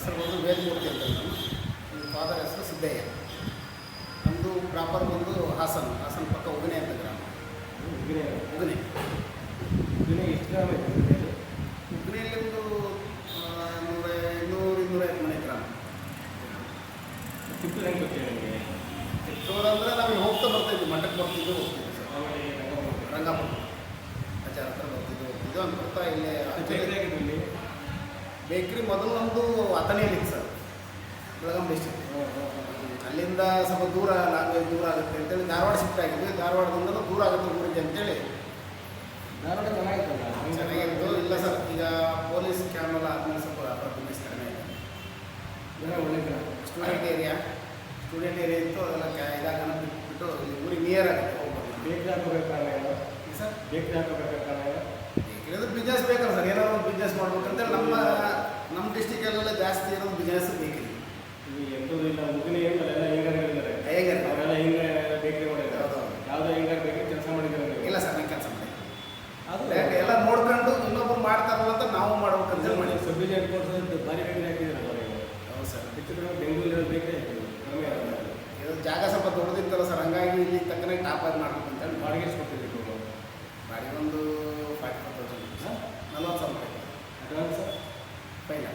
ಹೆಸರು ಬಂದು ವೇದಮೂರ್ತಿ ಅಂತ ನನ್ನ ಫಾದರ್ ಹೆಸರು ಸಿದ್ದಯ್ಯ. ನಮ್ಮದು ಪ್ರಾಪರ್ ಬಂದು ಹಾಸನ ಹಾಸನ ಪಕ್ಕ ಉಗನೆ ಅಂತ ಗ್ರಾಮ. ಉಗನೆ. ಉಗನೆ. ಉಗನೆ ಎಷ್ಟು ಗ್ರಾಮ ಐತೆ ಉಗನೆಯಲ್ಲಿ? ಒಂದು ನೂರ ಇನ್ನೂರು ಇನ್ನೂರೈವತ್ತು ಮನೆ ಗ್ರಾಮ. ಕಿತ್ತೂರು ಹೆಂಗೆ ಗೊತ್ತಿದೆ ನಿಮಗೆ? ಚಿಕ್ಕವರು ಅಂದರೆ ನಾವು ಹೋಗ್ತಾ ಬರ್ತಾಯಿದ್ವಿ ಮಠಕ್ಕೆ ಬರ್ತಿದ್ದು ಹೋಗ್ತಿದ್ವಿ ಸರ್. ರಂಗಾಪುರ ಆಚಾರ ಹತ್ರ ಬರ್ತಿದ್ದು ಹೋಗ್ತಿದ್ದು. ಅಂತ ಬರ್ತಾ ಇಲ್ಲಿ ಅದು ಬೇರೆ ಆಗಿದೆ ಇಲ್ಲಿ ಬೇಕ್ರಿ ಮೊದಲು ನಮ್ಮದು ಅಥಣಿಯಲ್ಲಿತ್ತು ಸರ್. ಬೆಳಗಾಂ ಡಿಸ್ಟಿಕ್ ಅಲ್ಲಿಂದ ಸ್ವಲ್ಪ ದೂರ ಲ್ಯಾಂಗ್ವೇಜ್ ದೂರ ಆಗುತ್ತೆ ಅಂತೇಳಿ ಧಾರವಾಡ ಶಿಫ್ಟ್ ಆಗಿದ್ವಿ. ಧಾರವಾಡದಿಂದ ದೂರ ಆಗುತ್ತೆ ಊರಿಗೆ ಅಂತೇಳಿ. ಧಾರವಾಡ ಚೆನ್ನಾಗಿತ್ತು ಚೆನ್ನಾಗಿತ್ತು. ಇಲ್ಲ ಸರ್ ಈಗ ಪೊಲೀಸ್ ಕ್ಯಾಮೆಲ್ಲ ಆದ್ಮೇಲೆ ಸ್ವಲ್ಪ ಬಿಸ್ನೆಸ್ ಕಡಿಮೆ ಇದೆ. ಒಳ್ಳೆ ಸ್ಟೂಡೆಂಟ್ ಏರಿಯಾ. ಸ್ಟೂಡೆಂಟ್ ಏರಿಯಾ ಇತ್ತು ಅದೆಲ್ಲ ಕ್ಯಾ ಇದಾಗನ ಬಿಟ್ಬಿಟ್ಟು ಊರಿಗೆ ನಿಯರ್ ಆಗುತ್ತೆ ಹೋಗ್ಬೋದು. ಬೇಕ್ರಿ ಹಾಕೋಬೇಕು ಕಾರಣ ಸರ್? ಬೇಕ್ರಿ ಹಾಕೋಬೇಕು ಕಾರಣ ಏನು ಬೇಕಿರೋದು ಬಿಸ್ನೆಸ್ ಬೇಕಲ್ಲ ಸರ್ ಏನಾದ್ರು ಒಂದು ಬಿಸ್ನೆಸ್ ಮಾಡ್ಬೇಕಂತೇಳಿ ನಮ್ಮ ನಮ್ಮ ಡಿಸ್ಟಿಕಲ್ಲೆಲ್ಲ ಜಾಸ್ತಿ ಇರೋದು ಬಿಸ್ನೆಸ್ ಬೇಕಿದೆ ಇಲ್ಲಿ ಎಂಥದ್ದು ಇಲ್ಲ ಮುಗಿನ ಏನು ಎಲ್ಲ ಹಿಂಗಾರಿಗಳಿದ್ದಾರೆ ಹೇಗೆ ಅವರೆಲ್ಲ ಹಿಂಗ ಬೇಕ್ರಿ ಮಾಡಿದ್ದಾರೆ ಹೌದೌದು. ಯಾವುದೋ ಹಿಂಗಾರಿ ಬೇಕ್ರಿ ಕೆಲಸ ಮಾಡಿದ್ದಾರೆ ನೀವು ಇಲ್ಲ ಸರ್ ನಾನು ಕೆಲಸ ಮಾಡಿ ಅದು ಯಾಕೆ ಎಲ್ಲ ನೋಡ್ಕೊಂಡು ಇನ್ನೊಬ್ರು ಮಾಡ್ತಾರಲ್ಲ ಅಂತ ನಾವು ಮಾಡ್ಬೇಕಂತ ಮಾಡಿ ಸಬ್ ಡಿವಿಷನ್ ಕೊಡ್ಸೋದು ಭಾರಿ ಬೇಕ್ರಿ ಹಾಕಿದ್ದಾರೆ ಅವರಿಗೆ ಹೌದು ಸರ್ ಹೆಚ್ಚು ಕಡಿಮೆ ಬೆಂಗಳೂರಲ್ಲಿ ಬೇಕ್ರಿ ಹಾಕಿದ್ರು ಕಡಿಮೆ ಆಗಿದೆ. ಇದು ಜಾಗ ಸ್ವಲ್ಪ ದೊಡ್ಡದಿತ್ತಲ್ಲ ಸರ್ ಹಂಗಾಗಿ ಇಲ್ಲಿ ತಕ್ಕನೆ ಟಾಪ್ ಆಗಿ ಮಾಡ್ಬೇಕು ಅಂತ ಹೇಳಿ ಬಾಡಿಗೆ ಎಷ್ಟು ಕೊಡ್ತಿದ್ದೀವಿ ನೀವು ಮಾಡಿ ಒಂದು ಫಾರ್ಟಿ ಫೈವ್ ತೌಸಂಡ್ ಹಾಂ ನಲ್ವತ್ತು ಸಾವಿರ ರೂಪಾಯಿ advance fine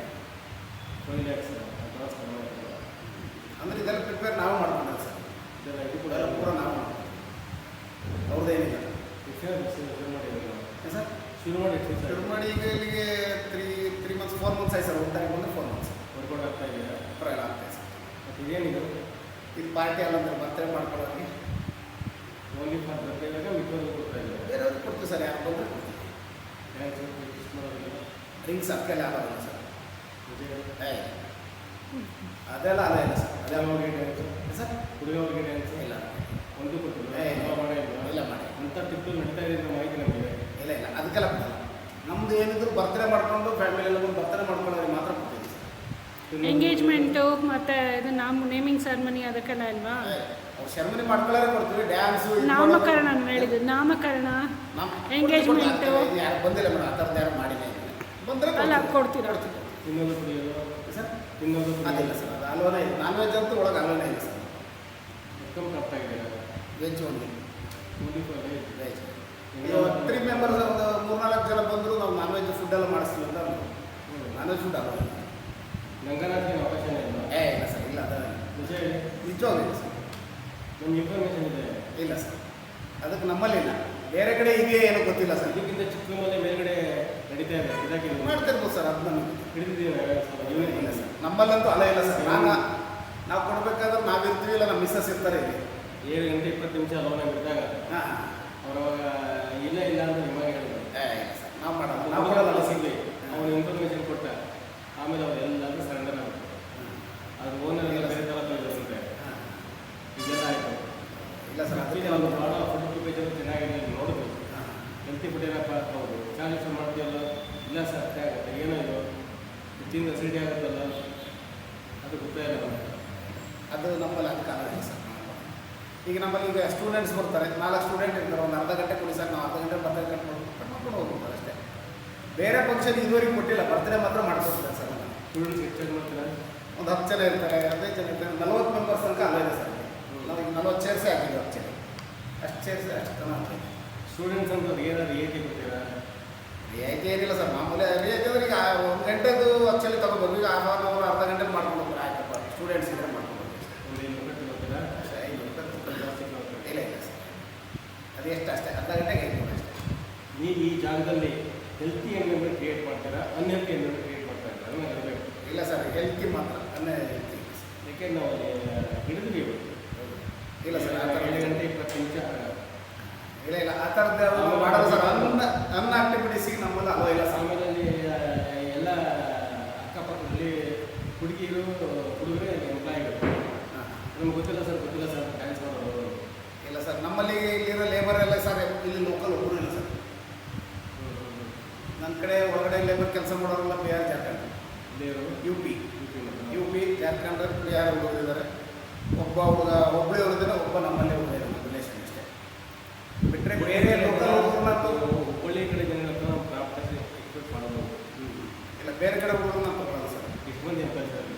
twelve lakhs advance ಕಡಿಮೆ ಆಗ್ತದೆ ಅಂದ್ರೆ ಇದೆಲ್ಲ ಪ್ರಿಪೇರ್ ನಾವು ಮಾಡ್ಕೊಂಡೇವೆ ಸರ್ ಇದೆಲ್ಲ ಇದು ಕೂಡ ಇದೆಲ್ಲ ಪೂರ ನಾವು ಅವ್ರದ್ದೇನಿಲ್ಲ ಶುರು ಮಾಡಿದ್ದೀವಿ ನಾವು ಏನ್ ಸರ್ ಶುರು ಮಾಡಿ ಶುರು ಮಾಡಿ ಈಗ ಇಲ್ಲಿಗೆ three three months four months ಆಯ್ತು ಸರ್ ಹೋಗ್ತಾರೆ ಬಂದರೆ ಫೋರ್ ಮಂತ್ಸ್ ವರ್ಕೌಟ್ ಆಗ್ತಾ ಇದೆ ಪರವಾಗಿಲ್ಲ ಇದೆ ಸರ್. ಇದೇನಿದು ಇದು ಪಾರ್ಟಿ ಅಲ್ಲ ಅಂದ್ರೆ ಬರ್ತಡೇ ಓಲಿ ಓನ್ಲಿ ಫಾರ್ ಬರ್ತಿದ್ದಾಗ ಮಿಕ್ಕವರು ಕೊಡ್ತಾ ಇದ್ದಾರೆ ಬೇರೆಯವ್ರಿಗೆ ಕೊಡ್ತೀವಿ ಸರ್ ಯಾರು ಬಂದರೆ ಕೊಡ್ತೀವಿ. ಡ್ಯಾನ್ಸ್ ಮಾಡೋದಿಲ್ಲ ರಿಂಗ್ಸ್ ಅದಕ್ಕೆಲ್ಲ ಆಗೋದಿಲ್ಲ ಸರ್. ಏ ಅದೆಲ್ಲ ಅದೇ ಇಲ್ಲ ಸರ್. ಅದೆಲ್ಲ ಹುಡುಗವ್ರಿಗೆ ಡ್ಯಾನ್ಸ್ ಸರ್ ಹುಡುಗವ್ರಿಗೆ ಡ್ಯಾನ್ಸ್ ಇಲ್ಲ. ಒಂದು ಕೊಟ್ಟಿಲ್ಲ ಇಲ್ಲ. ಎಲ್ಲ ಮಾಡೇ ಇಲ್ಲ. ಇಲ್ಲ ಮಾಡಿ ಅಂಥ ಟಿಪ್ಪು ನಡೀತಾ ಇದೆ ಅಂತ ಮಾಹಿತಿ ನಮಗೆ ಇಲ್ಲ ಇಲ್ಲ. ಅದಕ್ಕೆಲ್ಲ ನಮ್ದು ಏನಿದ್ರು ಬರ್ತಡೇ ಮಾಡ್ಕೊಂಡು ಫ್ಯಾಮಿಲಿ ಎಲ್ಲ ಬಂದು ಬರ್ತಡೇ ಮಾಡ್ಕೊಂಡ್ರೆ ಮಾತ್ರ ಕೊಡ್ತೀವಿ ಸರ್. ಎಂಗೇಜ್ಮೆಂಟು ಮತ್ತು ಇದು ನಾಮ ನೇಮಿಂಗ್ ಸೆರೆಮನಿ ಅದಕ್ಕೆಲ್ಲ ಅಲ್ವಾ? ಸೆರೆಮನಿ ಶರ್ಮನಿ ಮಾಡ್ಕೊಳ್ಳೋರೆ ಕೊಡ್ತೀವಿ. ಡ್ಯಾನ್ಸ್ ನಾಮಕರಣ ಹೇಳಿದ್ದು. ನಾಮಕರಣ Engagement. ಯಾರು ಬಂದಿಲ್ಲ ಮೇಡಮ್ ಆ ಥರದ್ದು ಯಾರು ಮಾಡಿಲ್ಲ. ಬಂದರೆ ಅಲ್ಲ. ಕೊಡ್ತೀರಾ? ಕೊಡ್ತೀವಿ. ತಿನ್ನೋದು ಕುಡಿಯೋದು? ಸರ್? ಇನ್ನೊಂದು ಅದಿಲ್ಲ ಸರ್ ಅದು ಅಲ್ವನೇ ಇಲ್ಲ. ನಾನ್ ವೆಜ್ ಅಂತೂ ಒಳಗೆ ಅಲ್ವನೇ ಇಲ್ಲ ಸರ್. ಇನ್ಕಮ್ ಕರೆಕ್ಟ್ ಆಗಿದೆ ವೆಜ್ ಓನ್ಲಿ ವೆಜ್ ಈಗ ತ್ರೀ ಮೆಂಬರ್ಸ್ ಒಂದು ಮೂರ್ನಾಲ್ಕು ಜನ ಬಂದರೂ ನಾವು ನಾನ್ ವೆಜ್ ಎಲ್ಲ ಮಾಡಿಸ್ತೀವಿ ಅಂತ ನಾನ್ ವೆಜ್ ಫುಡ್ ಅಲ್ಲ. ನಂಗನಾಥ್ಗೆ ಅವಕಾಶನೇ ಇಲ್ಲ? ಏ ಇಲ್ಲ ಸರ್ ಇಲ್ಲ ಅದ ನಿಜ ಹೇಳಿ. ನಿಜವಾಗ್ಲಿಲ್ಲ ಸರ್. ನಮ್ಗೆ ಇನ್ಫಾರ್ಮೇಷನ್ ಇದೆ. ಇಲ್ಲ ಸರ್. ಅದಕ್ಕೆ ನಮ್ಮಲ್ಲಿ ಇಲ್ಲ. ಬೇರೆ ಕಡೆ ಇದೆಯೇ ಏನೋ ಗೊತ್ತಿಲ್ಲ ಸರ್. ಇದಕ್ಕಿಂತ ಚಿಕ್ಕಮಲೆ ಮೇಲ್ಗಡೆ ನಡೀತಾ ಇದೆ ಇದಕ್ಕೆ ಮಾಡ್ತಿರ್ಬೋದು ಸರ್ ಅದು ನಮಗೆ ಹಿಡಿದಿದ್ದೀವಿ ಇಲ್ಲ ಸರ್ ನಮ್ಮಲ್ಲಂತೂ ಅಲ್ಲ ಇಲ್ಲ ಸರ್. ನಾನು ನಾವು ಕೊಡ್ಬೇಕಾದ್ರೆ ನಾವಿರ್ತೀವಿ ಇಲ್ಲ ನಮ್ಮ ಮಿಸ್ಸಸ್ ಇರ್ತಾರೆ ಇಲ್ಲಿ. ಏಳು ಗಂಟೆ ಇಪ್ಪತ್ತು ನಿಮಿಷ ಲೋನ್ ಬಿಟ್ಟಾಗ ಹಾಂ ಅವ್ರವಾಗ ಇಲ್ಲ ಇಲ್ಲ ಅಂತ ನಿಮಗೆ ಹೇಳಿದ್ರು. ಸರ್. ನಾವು ಮಾಡಲ್ಲ. ನಾವು ಕೊಡಲ್ಲ ಸಿಗ್ಲಿ. ಅವನು ಇನ್ಫಾರ್ಮೇಷನ್ ಕೊಟ್ಟ ಆಮೇಲೆ ಅವ್ರು ಎಲ್ಲರೂ ಸರೆಂಡರ್ ಆಗ್ತಾರೆ ಅದು ಓನರ್ ಎಲ್ಲ ಬೇರೆ ಥರ ತೋರಿಸುತ್ತೆ. ಇದೆಲ್ಲ ಆಯಿತು. ಇಲ್ಲ ಸರ್ ಅದರಿಂದ ಒಂದು ಭಾಳ ಫುಡ್ ಪೇಜ್ ಚೆನ್ನಾಗಿದೆ ನೋಡಬೇಕು. ಹೆಲ್ತಿ ಬಿಟ್ಟಿರಪ್ಪ ಹೌದು. ಚಾಲೆಂಜ್ ಮಾಡ್ತೀವಲ್ಲ ಇಲ್ಲ ಸರ್ ಆಗುತ್ತೆ. ಏನೋ ಇದು ತಿಂದು ಅಸಿಡಿಟಿ ಆಗುತ್ತಲ್ಲ ಅದು ಗೊತ್ತಾಯಿಲ್ಲ ನಮಗೆ. ಅದು ನಮ್ಮಲ್ಲಿ ಅದಕ್ಕೆ ಆಗಲ್ಲ ಸರ್. ಈಗ ನಮ್ಮಲ್ಲಿ ಈಗ ಸ್ಟೂಡೆಂಟ್ಸ್ ಬರ್ತಾರೆ ನಾಲ್ಕು ಸ್ಟೂಡೆಂಟ್ ಇರ್ತಾರೆ ಒಂದು ಅರ್ಧ ಗಂಟೆ ಕೊಡಿ ಸರ್ ನಾವು ಅರ್ಧ ಗಂಟೆ ಬರ್ತಾರೆ ಕಟ್ ಕಟ್ ಮಾಡ್ಕೊಂಡು ಹೋಗ್ಬಿಡ್ತಾರೆ ಅಷ್ಟೇ. ಬೇರೆ ಫಂಕ್ಷನ್ ಇದುವರೆಗೆ ಕೊಟ್ಟಿಲ್ಲ ಬರ್ತಡೇ ಮಾತ್ರ ಮಾಡ್ಕೊಡ್ತಾರೆ ಸರ್. ಸ್ಟೂಡೆಂಟ್ಸ್ ಹೆಚ್ಚಾಗಿ ಮಾಡ್ತಾರೆ ಒಂದು ಹತ್ತು ಜನ ಇರ್ತಾರೆ ಹದಿನೈದು ಜನ ಇರ್ತಾರೆ ನಲ್ವತ್ತು ಮೆಂಬರ್ಸ್ ತನಕ ಅಲ್ಲೇ ಇದೆ ಸರ್. ನಾವು ಈಗ ನಲ್ವತ್ತು ಚೇರ್ಸೇ ಹಾಕಿದ್ವಿ ಆ್ಯಕ್ಚುಲಿ ಅಷ್ಟು ಚೇರ್ಸ್ ಅಷ್ಟು ಜನ ಸ್ಟೂಡೆಂಟ್ಸ್ ಅಂತ ಏನಾದ್ರು ಏಕೆ ಕೊಡ್ತೀರಾ ರಿಯಾಯಿತಿ ಏನಿಲ್ಲ ಸರ್. ಮಾಮೂಲಿ ರಿಯಾಯಿತಿ ಅಂದ್ರೆ ಈಗ ಒಂದು ಗಂಟೆದು ಆ್ಯಕ್ಚುಲಿ ತಗೊಬೋದು ಈಗ ಹಾಫ್ ಆನ್ ಅವರ್ ಅರ್ಧ ಗಂಟೆ ಮಾಡ್ಕೊಂಡು ಆಯ್ತಪ್ಪ ಸ್ಟೂಡೆಂಟ್ಸ್ ಇದ್ರೆ ಮಾಡ್ಕೊಂಡು. ಇಲ್ಲ ಇಲ್ಲ ಸರ್. ಅದು ಎಷ್ಟು ಅಷ್ಟೇ ಅರ್ಧ ಗಂಟೆಗೆ ಐನೂರು ಅಷ್ಟೇ. ನೀವು ಈ ಜಾಗದಲ್ಲಿ ಹೆಲ್ತಿ ಎನ್ವಿರಾನ್ಮೆಂಟ್ ಕ್ರಿಯೇಟ್ ಮಾಡ್ತೀರಾ? ಅನ್ಹೆಲ್ತಿ ಎನ್ವಿರಾನ್ಮೆಂಟ್ ಕ್ರಿಯೇಟ್ ಮಾಡ್ತಾ ಇದ್ದೀರಾ? ಇಲ್ಲ ಸರ್ ಹೆಲ್ತಿ ಮಾತ್ರ. ಅನ್ನೇ ಹೆಲ್ತಿ ಯಾಕೆ ನಾವು ಹಿಡಿದ್ವಿ ಇಲ್ಲ ಸರ್ ಆ ಥರ ಏಳು ಗಂಟೆ ಇಪ್ಪತ್ತು ನಿಮಿಷ ಇಲ್ಲ ಇಲ್ಲ ಆ ಥರದ ಮಾಡಲ್ಲ ಸರ್. ಅನ್ನ ಅನ್ನ ಆಕ್ಟಿವಿಟೀಸಿಗೆ ನಮ್ಮಲ್ಲಿ ಅಲೋ ಇಲ್ಲ ಅಲ್ಲಿ ಎಲ್ಲ ಅಕ್ಕಪಕ್ಕದಲ್ಲಿ ಹುಡುಗಿರು ಹುಡುಗರು ಎಂಪ್ಲಾಯಿಗಳು ಹಾಂ. ನಮ್ಗೆ ಗೊತ್ತಿಲ್ಲ ಸರ್ ಗೊತ್ತಿಲ್ಲ ಸರ್ ಡ್ಯಾನ್ಸ್ ಇಲ್ಲ ಸರ್ ನಮ್ಮಲ್ಲಿ ಇಲ್ಲಿರೋ ಲೇಬರ್ ಎಲ್ಲ ಸರ್ ಇಲ್ಲಿ ಲೋಕಲ್ ಒಬ್ಬರು ಇಲ್ಲ ಸರ್. ನನ್ನ ಕಡೆ ಹೊರಗಡೆ ಲೇಬರ್ ಕೆಲಸ ಮಾಡೋರೆಲ್ಲ Bihar Jharkhand. U P U P Jharkhand Bihar ಹುಡುಗರು ಇದ್ದಾರೆ ಒಬ್ಬ ಹುಡುಗ ಒಬ್ಬಳೇ ಹುಡುಗಿದ್ರೆ ಒಬ್ಬ ನಮ್ಮಲ್ಲೇ ಹುಡುಗ ಬೇರೆ ಲೋಕಲ್ ಹೋಗೋರ್ನಂತೂ ಹುಬ್ಬಳ್ಳಿ ಕಡೆ ಜನ ಹತ್ರ ನಾವು ಎಕ್ಸ್ಪೆಕ್ಟ್ ಮಾಡಬಹುದು. ಇಲ್ಲ ಬೇರೆ ಕಡೆ ಹೋಗೋದು ಅಂತ ಸರ್. ಎಷ್ಟು ಮಂದಿ ಇರ್ತಾರೆ ಸರ್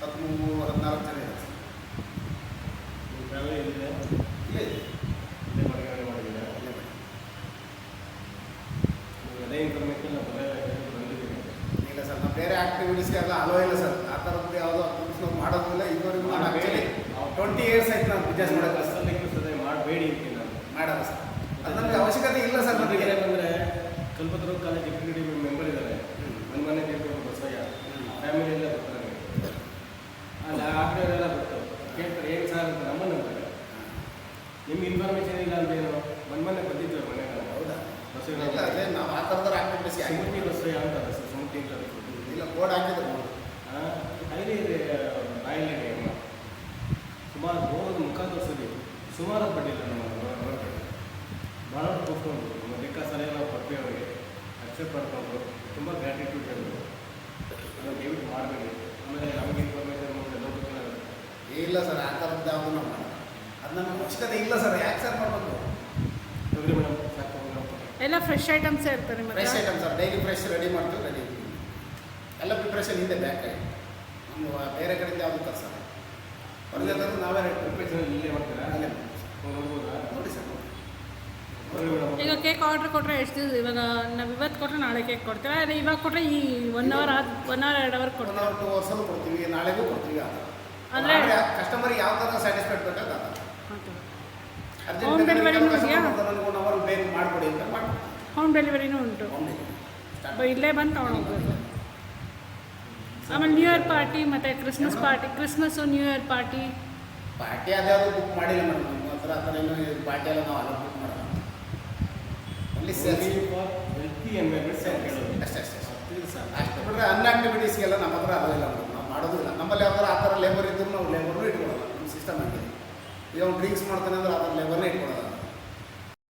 ಹದಿಮೂರು ಹದಿನಾಲ್ಕು ಜನ ಇದೆ ಸರ್. ನಿಮ್ಮ ಫ್ಯಾಮಿಲಿ ಎಲ್ಲಿದೆ ಇಲ್ಲ ಇದೆ ಇಲ್ಲೇ ಮಡಗಾಡಿ ಇಲ್ಲ ಸರ್ ನಾವು ಬೇರೆ ಆ್ಯಕ್ಟಿವಿಟೀಸ್ಗೆಲ್ಲ ಅಲೋ ಇಲ್ಲ ಸರ್. ಆ ಥರದ್ದು ಯಾವುದೋ ಆಕ್ಟಿವಿಟೀಸ್ ನಾವು ಮಾಡೋದಿಲ್ಲ. ಇದುವರೆಗೂ ಟ್ವೆಂಟಿ ಇಯರ್ಸ್ ಆಯ್ತು ನಾನು ಬಿಸ್ನೆಸ್ ಮಾಡೋದು ಸರ್ ಮಾಡಬೇಡಿ ಅಂತ ನಾನು ಮಾಡಲ್ಲ ಸರ್. ಅವಶ್ಯಕತೆ ಇಲ್ಲ ಸರ್ ನಮಗೆ. ಏನಂದರೆ ಕಲ್ಪತರು ಕಾಲೇಜ್ ಎಕ್ಸಿಕ್ಯೂಟಿವ್ ಮೆಂಬರ್ ಇದ್ದಾರೆ ನನ್ನ ಮನೆ ಕೇಳ್ಕೊಂಡು ಬಸಯ್ಯ. ಫ್ಯಾಮಿಲಿ ಎಲ್ಲ ಬರ್ತಾರೆ ಅಲ್ಲಿ ಎಲ್ಲ ಬರ್ತಾರೆ. ಕೇಳ್ತಾರೆ ಏನು ಸರ್ ಅಂತ? ನಮ್ಮ ನಂಬರ್ ನಿಮ್ಗೆ ಇನ್ಫಾರ್ಮೇಷನ್ ಇಲ್ಲ ಅಂತ ಏನು? ಮನ್ ಮನೆ ಬಂದಿದ್ದು ಮನೆ ಹೌದಾ? ಅದೇ ನಾವು ಆ ಥರದ ಆಕ್ಟಿವಿಟೀಸ್ಗೆ ಸುಮತಿ ಬಸಯ್ಯ ಅಂತಾರೆ ಸರ್ ಸುಮತಿ ಅಂತ ಇಲ್ಲ ಬೋರ್ಡ್ ಹಾಕಿದ್ರು ನೋಡಿ. ಅಲ್ಲಿ ಇದೆ ಬಾಯಲ್ಲಿ ಅಮ್ಮ ಸುಮಾರು ಹೋಗೋದು ಮುಖ ತೋರಿಸಲಿ ಸುಮಾರು ಭಾಳ ಸಲಹೆ ನಾವು ಕೊಡ್ತೀವಿ ಅವರಿಗೆ ಅಕ್ಸೆಪ್ಟ್ ಮಾಡಿಕೊಂಡು ತುಂಬ ಗ್ರ್ಯಾಟಿಟ್ಯೂಡ್ ಹೇಳಿದ್ರು ಅದನ್ನು ದಯವಿಟ್ಟು ಮಾಡಬೇಡಿ. ಆಮೇಲೆ ನಮಗೆ ಇನ್ಫಾರ್ಮೇಷನ್ ಮತ್ತೆ ಲೋಕಕ್ಕೆ ಇಲ್ಲ ಸರ್ ಆ ಥರದ್ದು ಯಾವುದು ನಾವು ಮಾಡಲ್ಲ ಅದು ನಮಗೆ ಅವಶ್ಯಕತೆ ಇಲ್ಲ ಸರ್ ಯಾಕೆ ಸರ್ ಮಾಡಬೇಕು? ತೊಗರಿ ಮೇಡಮ್ ಎಲ್ಲ ಫ್ರೆಶ್ ಐಟಮ್ಸ್ ಇರ್ತಾರೆ fresh item sir daily fresh ready ಮಾಡ್ತೀವಿ ರೆಡಿ ಎಲ್ಲ ಪ್ರಿಪ್ರೇಷನ್ ಇದೆ ಬ್ಯಾಕ್ ನಮ್ಮ ಬೇರೆ ಕಡೆಯಿಂದ ಯಾವುದು ತರ್ಸಲ್ಲ. ಹೊರಗೆ ತಂದು ನಾವೇ ರೆಡಿ ಪ್ರಿಪ್ರೇಷನ್ ಇಲ್ಲೇ ಮಾಡ್ತೀರಾ? ಅಲ್ಲೇ ನೋಡ್ಬೋದಾ ನೋಡಿ ಸರ್ ಈಗ ಕೇಕ್ ಆರ್ಡ್ರ್ ಕೊಟ್ಟರೆ ಎಷ್ಟು ದಿವಸ ಇವಾಗ ನಾವು ಇವತ್ತು ಕೊಟ್ಟರೆ ನಾಳೆ ಕೇಕ್ ಕೊಡ್ತೀರಾ ಅದೇ ಇವಾಗ ಕೊಟ್ಟರೆ ಈ ಒನ್ ಅವರ್ ಆದ ಒನ್ ಅವರ್ ಎರಡು ಅವರ್ ಕೊಡ್ತೀರಾ ಅವರ್ಸಲ್ಲೂ ಕೊಡ್ತೀವಿ. ನಾಳೆಗೂ ಕೊಡ್ತೀವಿ ಅಂದ್ರೆ- ಕಸ್ಟಮರ್ಗೆ ಯಾವ ಥರ ಸ್ಯಾಟಿಸ್ಫೈಡ್ ಬೇಕಾದ ಹೋಮ್ ಥರ Okay. Home delivery ನು ಇದೆಯಾ? ಮಾಡಿಕೊಡಿ ಅಂತ ಮಾಡ್ಕೊಡ್ತೀವಿ ಹೋಮ್ ಡೆಲಿವರಿನೂ ಉಂಟು. ಇಲ್ಲೇ ಬಂದು ತೊಗೊಂಡೋಗ್ಬೋದು. ಆಮೇಲೆ ನ್ಯೂ ಇಯರ್ ಪಾರ್ಟಿ ಮತ್ತು Christmas party Christmas new year party party ಅದ್ಯಾವುದು ಬುಕ್ ಮಾಡಿಲ್ಲ ಮೇಡಮ್. ಆ ಹತ್ರ ಆ ಥರ ಏನು ಪಾರ್ಟಿ ಎಲ್ಲ ನಾವು ಅಲ್ಲ ಬುಕ್ ಮಾಡಲ್ಲ only sales for healthy environment ಅಂತ ಹೇಳೋದು ಅಷ್ಟೇ ಅಷ್ಟೇ, ಅಷ್ಟು. ಬಿಟ್ಟರೆ ಅನ್ ಆಕ್ಟಿವಿಟೀಸ್ಗೆಲ್ಲ ನಮ್ಮ ಹತ್ರ ಅದಿಲ್ಲ ನಾವು ಮಾಡೋದಿಲ್ಲ ನಮ್ಮಲ್ಲಿ ಯಾವ್ದಾರು ಆ ಥರ ಲೇಬರ್ ಇದ್ದರೂ ನಾವು ಲೇಬರ್ನೂ ಇಟ್ಕೊಳ್ಳೋಲ್ಲ ನಮ್ಮ ಸಿಸ್ಟಮ್ ಆಗಿದೆ. ಈಗ ಡ್ರಿಂಕ್ಸ್ ಮಾಡ್ತಾನೆ ಅಂದ್ರೆ ಆ ಥರ ಲೇಬರ್ನೇ ಇಟ್ಕೊಳ್ಳಲ್ಲ